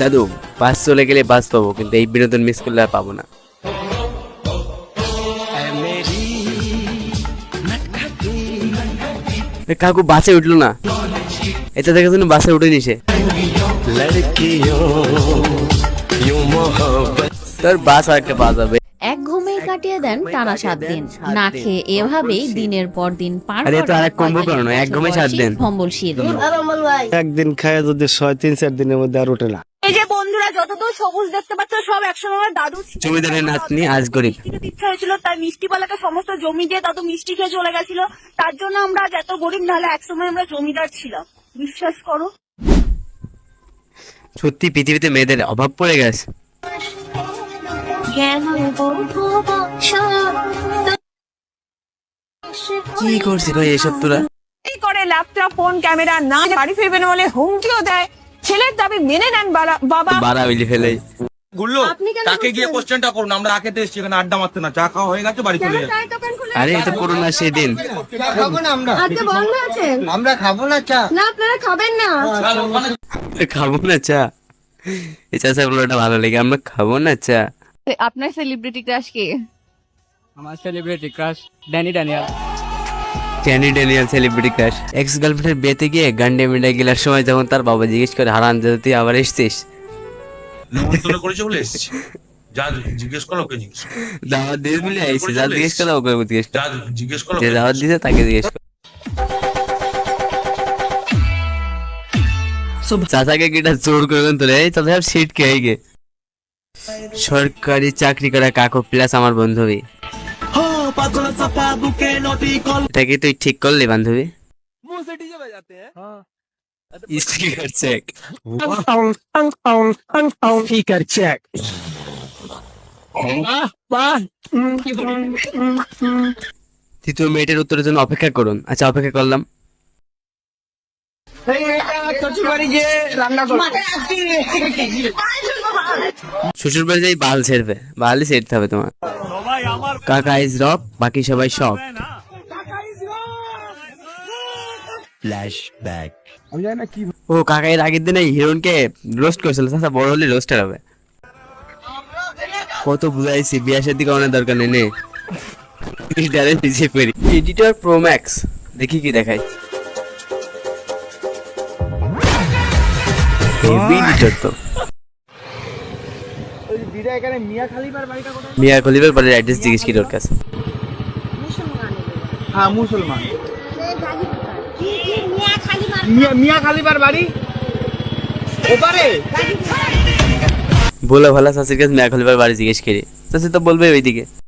দাদু বাস চলে গেলে বাস পাবো কিন্তু এই বিনোদন মিস করলে আর পাবো না। কাকু বাসে উঠল না। এটা দেখে শুনে বাসে উঠে নিছে তোর বাস আর একটা যাবে এক ঘুমেই কাটিয়ে দেন টানা সাত দিন। না খেয়ে এভাবেই দিনের পর দিন পার আরে তো আরেক কম্বো পঁয়তাল্লিশ করানো, এক ঘুমে সাত দিন। ভম্বল শীল একদিন খায় যদি ছয় তিন চার দিনের মধ্যে আর ওঠে না। এই যে বন্ধুরা যতদূর সবুজ দেখতে পাচ্ছ সব একসময় আমার দাদু। জমিদারের নাতনি আজ গরিব। ইচ্ছা হয়েছিল তাই মিষ্টি পালাকে সমস্ত জমি দিয়ে দাদু মিষ্টি খেয়ে চলে গেছিল। তার জন্য আমরা আজ এত গরিব নাহলে একসময় আমরা জমিদার ছিলাম। বিশ্বাস করো। সত্যি পৃথিবীতে মেয়েদের অভাব পড়ে গেছে। কি করছি ভাই এসব তোরা? এই করে ল্যাপটপ ফোন ক্যামেরা না বাড়ি ফিরবেন বলে হুমকিও দেয়? ছেলের দাবি মেনে নেন বাবা। বাড়া মিলি ফেলে। গুল্লো তাকে গিয়ে কোশ্চেনটা করুন? আমরা আখেতে এসেছি এখানে আড্ডা মারতে না। চা খাওয়া হয়ে গেছে বাড়ি চলে যাচ্ছে। আরে এটা করোনা সেদিন। আজকে বন্ধ আছে। আমরা খাব না চা। না আপনারা খাবেন না। খাব। না চা। এই চা ভালো লাগে। আমরা খাব না চা। আপনার সেলিব্রিটি ক্রাশ কে? আমার celebrity crush Danny Daniel. Danny Daniel celebrity crush ex গার্লফ্রেন্ডের বিয়েতে গিয়ে গান্ডে মিন্ডা গেলার সময় যখন তার বাবা জিজ্ঞেস করে হারান দাদা তুই আবার এসছিস? নেমন্তন্ন করেছে বলে এসেছি। যা জিজ্ঞেস করো ওকে জিজ্ঞেস দাওয়াত দিয়ে বলে আইসি যা জিজ্ঞেস করে ওকে জিজ্ঞেস যা জিজ্ঞেস করো যে দাওয়াত দিছে তাকে জিজ্ঞেস কর। চাচাকে কিটা জোর করে তোলে এই চাচা সিট কে গে সরকারি চাকরি করা কাকু প্লাস আমার বান্ধবী। এটা কি তুই ঠিক করলি বান্ধবী? স্টিকার চেক ফিকার চেক তৃতীয় মেয়েটার উত্তরের জন্য অপেক্ষা করুন। আচ্ছা অপেক্ষা করলাম। শ্বশুর বাড়ি যাই বাল ছেড়বে বালই ছেড়তে হবে তোমার। কাকা ইজ রক বাকি সবাই সব ও কাকা এর আগের দিনে হিরোইনকে রোস্ট করেছিল। চাচা বড় হলে রোস্টার হবে। কত বুঝাইছি বিয়া শাদি করানোর দরকার নেই নে। নিজে করি এডিটর প্রো ম্যাক্স দেখি কি দেখাই হেভি এডিটর তো। মিয়া খলিফার বাড়ির অ্যাড্রেস জিজ্ঞেস কি ওর কাছে। হ্যাঁ মুসলমান। মিয়া মিয়া খালিবার বাড়ি? ওপারে। ভোলা ভালা চাষির কাছে মিয়া খলিফার বাড়ি জিজ্ঞেস করি। চাষি তো বলবে ওইদিকে।